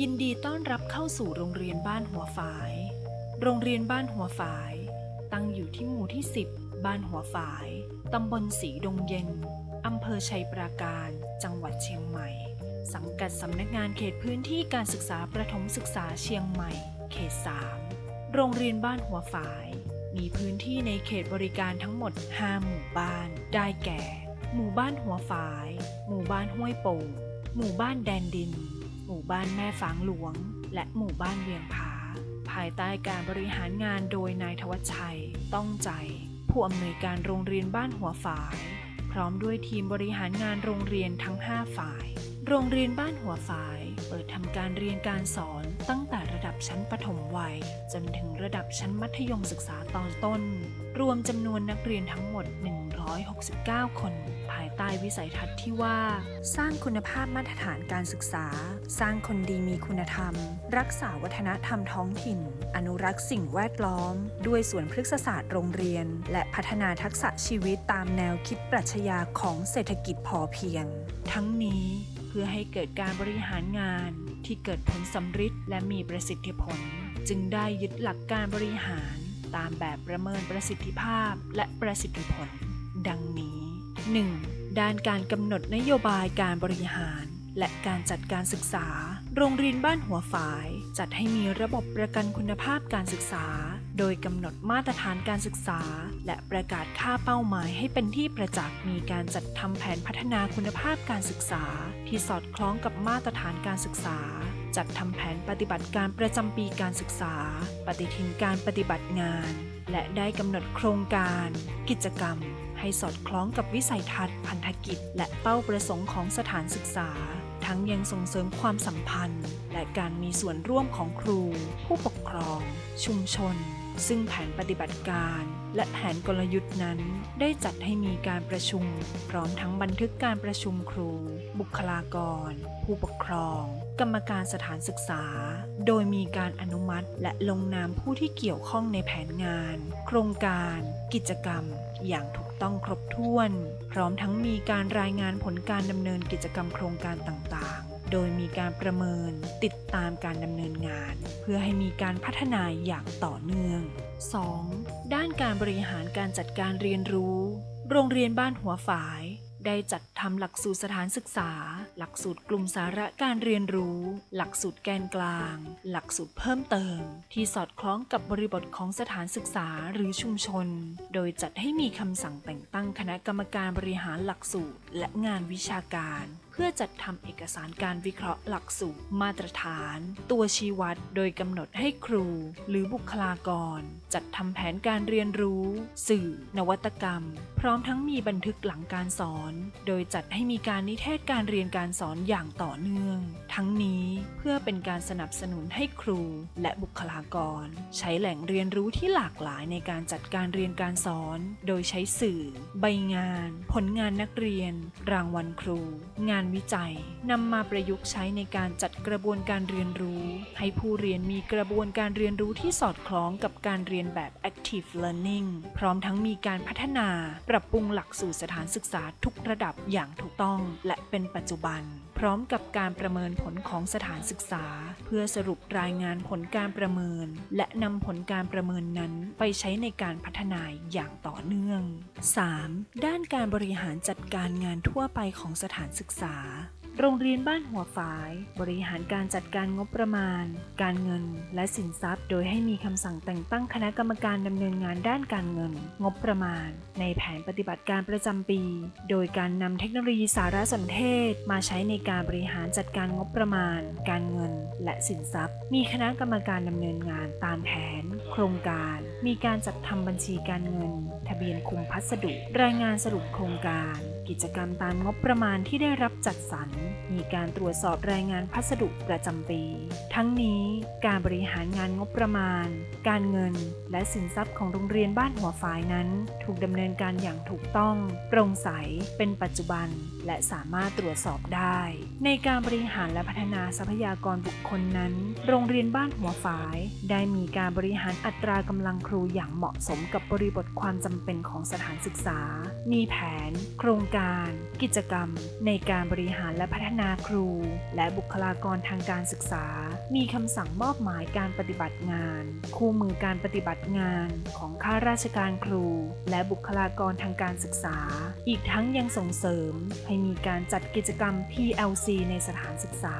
ยินดีต้อนรับเข้าสู่โรงเรียนบ้านหัวฝาย โรงเรียนบ้านหัวฝาย ตั้งอยู่ที่หมู่ที่ 10 บ้านหัวฝาย ตำบลสีดงเย็น อำเภอชัยปราการ จังหวัดเชียงใหม่ สังกัดสำนักงานเขตพื้นที่การศึกษาประถมศึกษาเชียงใหม่ เขต 3 โรงเรียนบ้านหัวฝาย มีพื้นที่ในเขตบริการทั้งหมด 5 หมู่บ้าน ได้แก่ หมู่บ้านหัวฝาย หมู่บ้านห้วยโป่ง หมู่บ้านแดนดิน หมู่บ้านแม่ฝางหลวง และหมู่บ้านเวียงผา ภายใต้การบริหารงานโดยนายทวัชชัย ต้องใจ ผู้อำนวยการโรงเรียนบ้านหัวฝาย พร้อมด้วยทีมบริหารงานโรงเรียนทั้ง 5 ฝ่าย โรงเรียนบ้านหัวฝาย เปิดทำการเรียนการสอนตั้งแต่ระดับชั้นประถมวัย จนถึงระดับชั้นมัธยมศึกษาตอนต้น รวมจำนวนนักเรียนทั้งหมด 169 คน ภายใต้วิสัยทัศน์ที่ว่า สร้างคุณภาพมาตรฐานการศึกษา สร้างคนดีมีคุณธรรม รักษาวัฒนธรรมท้องถิ่น อนุรักษ์สิ่งแวดล้อม ด้วยสวนพฤกษศาสตร์โรงเรียน และพัฒนาทักษะชีวิตตามแนวคิดปรัชญาของเศรษฐกิจพอเพียง ทั้งนี้เพื่อให้เกิดการบริหารงานที่เกิดผลสำฤทธิ์และมีประสิทธิผล จึงได้ยึดหลักการบริหารตามแบบประเมินประสิทธิภาพและประสิทธิผล ดังนี้ 1. ด้านการกำหนดนโยบายการบริหาร และการจัดการศึกษา โรงเรียนบ้านหัวฝาย จัดให้มีระบบประกันคุณภาพการศึกษา โดยกำหนดมาตรฐานการศึกษา และประกาศค่าเป้าหมายให้เป็นที่ประจักษ์มีการจัดทำแผนพัฒนาคุณภาพการศึกษา ที่สอดคล้องกับมาตรฐานการศึกษาจัดทำแผนปฏิบัติการประจำปีการศึกษา ปฏิทินการปฏิบัติงาน และได้กำหนดโครงการ กิจกรรม ให้สอดคล้องกับวิสัยทัศน์พันธกิจ และเป้าประสงค์ของสถานศึกษา ทั้งยังส่งเสริมความสัมพันธ์ และการมีส่วนร่วมของครู ผู้ปกครอง ชุมชน ซึ่งแผนปฏิบัติการ และแผนกลยุทธ์นั้น ได้จัดให้มีการประชุม พร้อมทั้งบันทึกการประชุมครู บุคลากร ผู้ปกครอง กรรมการสถานศึกษา โดยมีการอนุมัติ และลงนามผู้ที่เกี่ยวข้องในแผนงาน โครงการ กิจกรรม อย่างถูก ต้องครบถ้วน พร้อมทั้งมีการรายงานผลการดำเนินกิจกรรมโครงการต่างๆ โดยมีการประเมินติดตามการดำเนินงาน เพื่อให้มีการพัฒนาอย่างต่อเนื่อง 2. ด้านการบริหารการจัดการเรียนรู้ โรงเรียนบ้านหัวฝาย ได้จัดทำหลักสูตรสถานศึกษา หลักสูตรกลุ่มสาระการเรียนรู้ หลักสูตรแกนกลาง หลักสูตรเพิ่มเติม ที่สอดคล้องกับบริบทของสถานศึกษาหรือชุมชน โดยจัดให้มีคำสั่งแต่งตั้งคณะกรรมการบริหารหลักสูตรและงานวิชาการ พื่อจัดทำเอกสารการวิเคราะห์หลักสูตรมาตรฐาน ตัวชี้วัดโดยกำหนดให้ครู หรือบุคลากร จัดทำแผนการเรียนรู้ สื่อ นวัตกรรม พร้อมทั้งมีบันทึกหลังการสอน โดยจัดให้มีการนิเทศการเรียนการสอนอย่างต่อเนื่อง ทั้งนี้เพื่อเป็นการสนับสนุนให้ครู และบุคลากร ใช้แหล่งเรียนรู้ที่หลากหลายในการจัดการเรียนการสอน โดยใช้สื่อ ใบงาน ผลงานนักเรียน รางวัลครู งานวิจัยนำมาประยุกต์ใช้ในการจัดกระบวนการเรียนรู้ ให้ผู้เรียนมีกระบวนการเรียนรู้ที่สอดคล้องกับการเรียนแบบ active learning พร้อมทั้งมีการพัฒนา ปรับปรุงหลักสูตรสถานศึกษาทุกระดับอย่างถูกต้องและเป็นปัจจุบัน ร้อมกับการประเมินผลของสถานศึกษา เพื่อสรุปรายงานผลการประเมิน และนำผลการประเมินนั้นไปใช้ในการพัฒนาอย่างต่อเนื่อง 3. ด้านการบริหารจัดการงานทั่วไปของสถานศึกษา โรงเรียนบ้านหัวฝาย บริหารการจัดการงบประมาณ การเงิน และสินทรัพย์ โดยให้มีคำสั่งแต่งตั้งคณะกรรมการดำเนินงานด้านการเงิน งบประมาณ ในแผนปฏิบัติการประจำปี โดยการนำเทคโนโลยีสารสนเทศ มาใช้ในการบริหารจัดการงบประมาณ การเงิน และสินทรัพย์ มีคณะกรรมการดำเนินงานตามแผน โครงการ มีการจัดทำบัญชีการเงิน ทะเบียนคุมพัสดุ รายงานสรุปโครงการ กิจกรรมตามงบประมาณที่ได้รับจัดสรร มีการตรวจสอบรายงานพัสดุประจำปี ทั้งนี้การบริหารงานงบประมาณ การเงิน และสินทรัพย์ของโรงเรียนบ้านหัวฝายนั้น ถูกดำเนินการอย่างถูกต้อง โปร่งใส เป็นปัจจุบัน และสามารถตรวจสอบได้ ในการบริหารและพัฒนาทรัพยากรบุคคลนั้น โรงเรียนบ้านหัวฝาย ได้มีการบริหารอัตรากำลังครูอย่างเหมาะสมกับบริบทความจำเป็นของสถานศึกษา มีแผน โครงการ กิจกรรม ในการบริหารและพัฒนาครู และบุคลากรทางการศึกษา มีคำสั่งมอบหมายการปฏิบัติงาน คู่มือการปฏิบัติงานของข้าราชการครู และบุคลากรทางการศึกษา อีกทั้งยังส่งเสริม ให้มีการจัดกิจกรรม PLC ในสถานศึกษา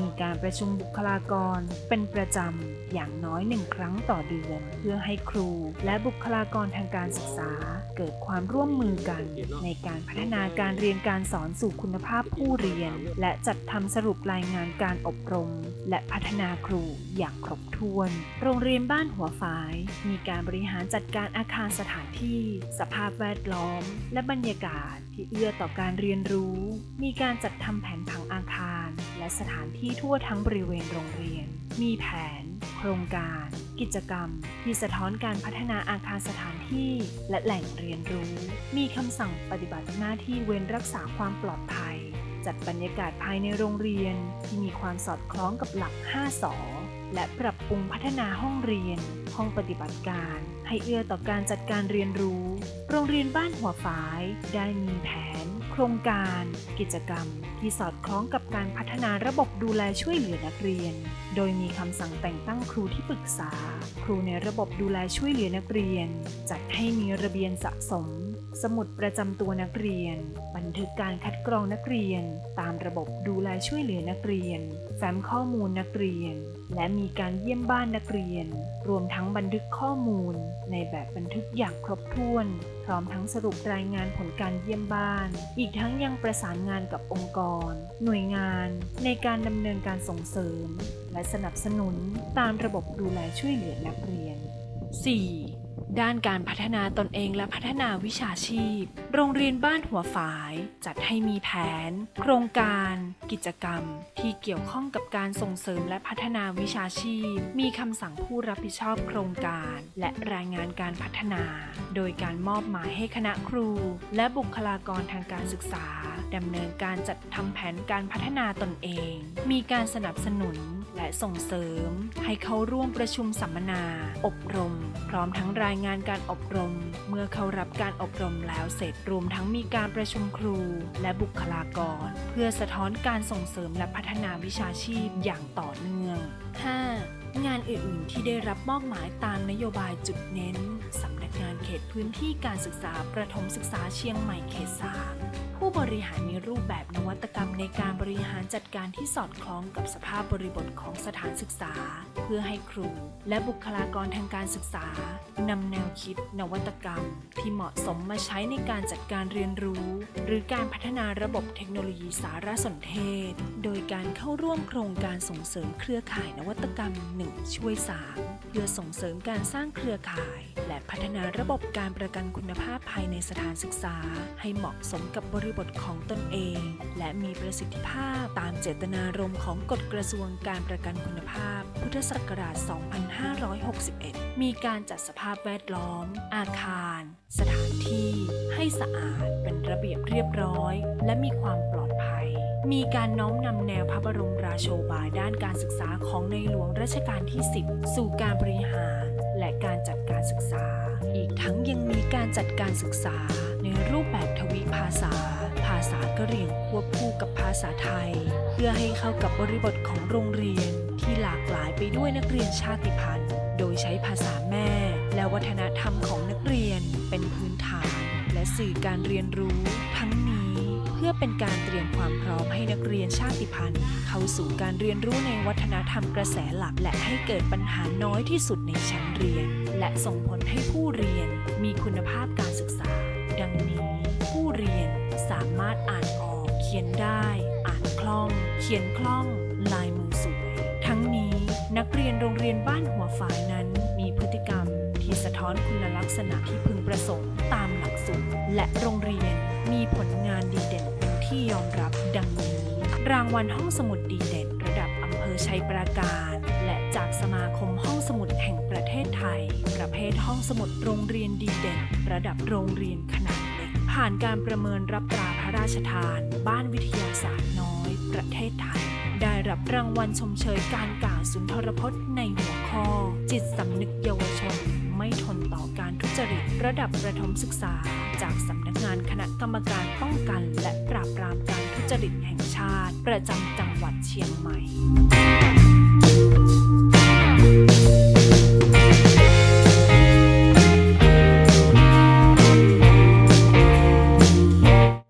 มีการประชุมบุคลากร เป็นประจำอย่างน้อยหนึ่งครั้งต่อเดือน เพื่อให้ครู และบุคลากรทางการศึกษา เกิดความร่วมมือกันในการพัฒนานาการเรียนการสอนสู่คุณภาพผู้เรียน และจัดทำสรุปรายงานการอบรม และพัฒนาครูอย่างครบถ้วน โรงเรียนบ้านหัวฝาย มีการบริหารจัดการอาคารสถานที่ สภาพแวดล้อม และบรรยากาศที่เอื้อต่อการเรียนรู้ มีการจัดทำแผนผังอาคาร และสถานที่ทั่วทั้งบริเวณโรงเรียน มีแผน โครงการ กิจกรรม ที่สะท้อนการพัฒนาอาคารสถานที่ และแหล่งเรียนรู้ มีคำสั่งปฏิบัติหน้าที่เว้นรักษาความปลอดภัย จัดบรรยากาศภายในโรงเรียน ที่มีความสอดคล้องกับหลัก 5สอและปรับปรุงพัฒนาห้องเรียน ห้องปฏิบัติการ ให้เอื้อต่อการจัดการเรียนรู้ โรงเรียนบ้านหัวฝาย ได้มีแผน ครงการ กิจกรรม ที่สอดคล้องกับการพัฒนาระบบดูแลช่วยเหลือนักเรียน โดยมีคำสั่งแต่งตั้งครูที่ปรึกษา ครูในระบบดูแลช่วยเหลือนักเรียน จัดให้มีระเบียนสะสม สมุดประจำตัวนักเรียน บันทึกการคัดกรองนักเรียน ตามระบบดูแลช่วยเหลือนักเรียน แฟ้มข้อมูลนักเรียน และมีการเยี่ยมบ้านนักเรียน รวมทั้งบันทึกข้อมูล ในแบบบันทึกอย่างครบถ้วน พร้อมทั้งสรุปรายงานผลการเยี่ยมบ้าน อีกทั้งยังประสานงานกับองค์กร หน่วยงาน ในการดำเนินการส่งเสริม และสนับสนุนตามระบบดูแลช่วยเหลือนักเรียน 4. ด้านการพัฒนาตนเองและพัฒนาวิชาชีพ โรงเรียนบ้านหัวฝาย จัดให้มีแผน โครงการ กิจกรรม ที่เกี่ยวข้องกับการส่งเสริมและพัฒนาวิชาชีพ มีคำสั่งผู้รับผิดชอบโครงการ และรายงานการพัฒนา โดยการมอบหมายให้คณะครู และบุคลากรทางการศึกษาดำเนินการจัดทำแผนการพัฒนาตนเอง มีการสนับสนุน และส่งเสริมให้เข้าร่วมประชุมสัมมนา อบรม พร้อมทั้งรายงานการอบรม เมื่อเขารับการอบรมแล้วเสร็จรวมทั้งมีการประชุมครู และบุคลากร เพื่อสะท้อนการส่งเสริมและพัฒนาวิชาชีพอย่างต่อเนื่อง 5. งานอื่นๆ ที่ได้รับมอบหมายตามนโยบายจุดเน้นสำ นักงานเขตพื้นที่การศึกษาประถมศึกษาเชียงใหม่เขต 3 ผู้บริหารมีรูปแบบนวัตกรรมในการบริหารจัดการที่สอดคล้องกับสภาพบริบทของสถานศึกษา เพื่อให้ครูและบุคลากรทางการศึกษานำแนวคิด นวัตกรรม ที่เหมาะสมมาใช้ในการจัดการเรียนรู้ หรือการพัฒนาระบบเทคโนโลยีสารสนเทศ โดยการเข้าร่วมโครงการส่งเสริมเครือข่ายนวัตกรรม 1 ช่วย 3 เพื่อส่งเสริมการสร้างเครือข่ายและพัฒนาระบบการประกันคุณภาพภายในสถานศึกษา ให้เหมาะสมกับบริบทของตนเอง และมีประสิทธิภาพตามเจตนารมณ์ของกฎกระทรวงการประกันคุณภาพ พุทธศักราช 2561 มีการจัดสภาพแวดล้อม อาคาร สถานที่ ให้สะอาดเป็นระเบียบเรียบร้อย และมีความปลอดภัย มีการน้อมนำแนวพระบรมราโชบายด้านการศึกษาของในหลวงรัชกาลที่ 10 สู่การบริหาร และการจัด ทั้งยังมีการจัดการศึกษาในรูปแบบทวิภาษา ภาษากะเหรี่ยงควบคู่กับภาษาไทย เพื่อให้เข้ากับบริบทของโรงเรียนที่หลากหลายไปด้วยนักเรียนชาติพันธุ์ โดยใช้ภาษาแม่ และวัฒนธรรมของนักเรียนเป็นพื้นฐาน และสื่อการเรียนรู้ ทั้งนี้เพื่อเป็นการเตรียมความพร้อมให้นักเรียนชาติพันธุ์ เข้าสู่การเรียนรู้ในวัฒนธรรมกระแสหลักและให้เกิดปัญหาน้อยที่สุดในชั้นเรียน และส่งผลให้ผู้เรียนมีคุณภาพการศึกษา ดังนี้ ผู้เรียนสามารถอ่านออก เขียนได้ อ่านคล่อง เขียนคล่อง ลายมือสวย ทั้งนี้นักเรียนโรงเรียนบ้านหัวฝายนั้น มีพฤติกรรมที่สะท้อนคุณลักษณะที่พึงประสงค์ตามหลักสูตรและโรงเรียนมีผลงานดีเด่นเป็นที่ยอมรับดังนี้ รางวัลห้องสมุดดีเด่นระดับอำเภอชัยปราการ และจากสมาคมห้อง สมุดแห่งประเทศไทย ประเภทห้องสมุดโรงเรียนดีเด่น ระดับโรงเรียนขนาดเล็ก ผ่านการประเมินรับตราพระราชทาน บ้านวิทยาศาสตร์น้อย ประเทศไทย ได้รับรางวัลชมเชยการกล่าวสุนทรพจน์ในหัวข้อ จิตสำนึกเยาวชน ไม่ทนต่อการทุจริตระดับประถมศึกษา จากสำนักงานคณะกรรมการป้องกันและปราบปรามการทุจริตแห่งชาติ ประจำจังหวัดเชียงใหม่